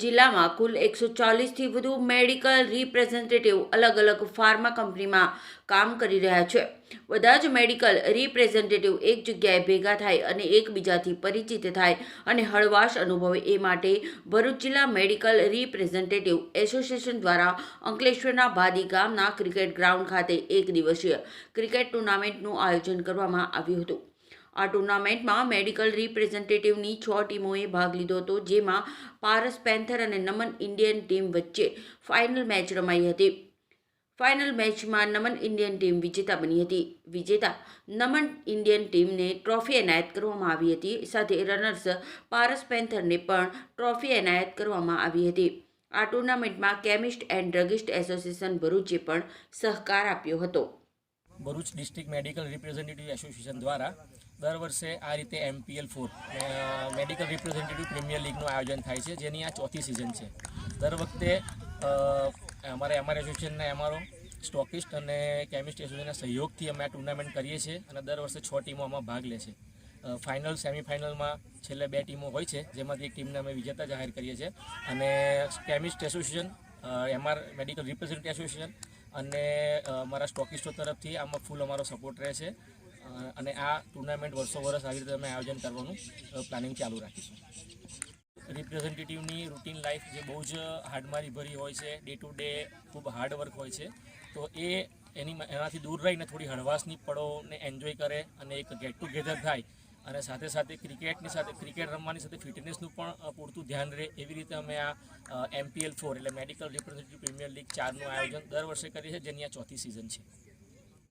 જિલ્લામાં કુલ એકસો ચાલીસથી વધુ મેડિકલ રિપ્રેઝેન્ટેટિવ અલગ અલગ ફાર્મા કંપનીમાં કામ કરી રહ્યા છે. બધા જ મેડિકલ રિપ્રેઝેન્ટેટિવ એક જગ્યાએ ભેગા થાય અને એકબીજાથી પરિચિત થાય અને હળવાશ અનુભવે એ માટે ભરૂચ જિલ્લા મેડિકલ રિપ્રેઝેન્ટેટિવ એસોસિએશન દ્વારા અંકલેશ્વરના ભાદી ગામના ક્રિકેટ ગ્રાઉન્ડ ખાતે એક દિવસીય ક્રિકેટ ટુર્નામેન્ટનું આયોજન કરવામાં આવ્યું હતું. આ ટુર્નામેન્ટમાં મેડિકલ રિપ્રેઝેન્ટેટિવની છ ટીમોએ ભાગ લીધો હતો, જેમાં પારસ પેન્થર અને નમન ઇન્ડિયન ટીમ વચ્ચે ફાઇનલ મેચ રમાઈ હતી. ફાઇનલ મેચમાં નમન ઇન્ડિયન ટીમ વિજેતા બની હતી. વિજેતા નમન ઇન્ડિયન ટીમને ટ્રોફી એનાયત કરવામાં આવી હતી. સાથે રનર્સ પારસ પેન્થરને પણ ટ્રોફી એનાયત કરવામાં આવી હતી. આ ટુર્નામેન્ટમાં કેમિસ્ટ એન્ડ ડ્રગિસ્ટ એસોસિએશન ભરૂચે પણ સહકાર આપ્યો હતો. Bharuch district medical representative association દ્વારા દર વર્ષે આ રીતે MPL four medical representative premier લીગનું આયોજન થાય છે, જેની આ ચોથી સિઝન છે. દર વખતે અમારે એમઆર એસોસિએશનના એમઆરઓ સ્ટોકિસ્ટ અને કેમિસ્ટ એસોસિએશનના સહયોગથી અમે આ ટુર્નામેન્ટ કરીએ છીએ અને દર વર્ષે છ ટીમો આમાં ભાગ લે છે. ફાઇનલ સેમિફાઇનલમાં છેલ્લે બે ટીમો હોય છે, જેમાંથી એક ટીમને અમે વિજેતા જાહેર કરીએ છીએ. અને chemist association MR medical representative association અને અમારા સ્ટોકિસ્ટો તરફથી આમાં ફૂલ અમારો સપોર્ટ રહે છે. અને આ ટુર્નામેન્ટ વર્ષો વર્ષ આવી રીતે અમે આયોજન કરવાનું પ્લાનિંગ ચાલુ રાખીશું. રિપ્રેઝેન્ટેટિવની રૂટીન લાઈફ જે બહુ જ હાર્ડમારી ભરી હોય છે, ડે ટુ ડે ખૂબ હાર્ડ વર્ક હોય છે, તો એ એની એનાથી દૂર રહીને થોડી હળવાશની પળોને એન્જોય કરે અને એક ગેટ ટુગેધર થાય. અને સાથે સાથે ક્રિકેટની સાથે, ક્રિકેટ રમવાની સાથે ફિટનેસનું પણ પૂરતું ધ્યાન રહે. એવી રીતે અમે આ એમપીએલ ફોર એટલે મેડિકલ રિપ્રેઝેન્ટેટિવ પ્રીમિયર લીગ ચારનું આયોજન દર વર્ષે કરીએ છીએ, જેની આ ચોથી સિઝન છે.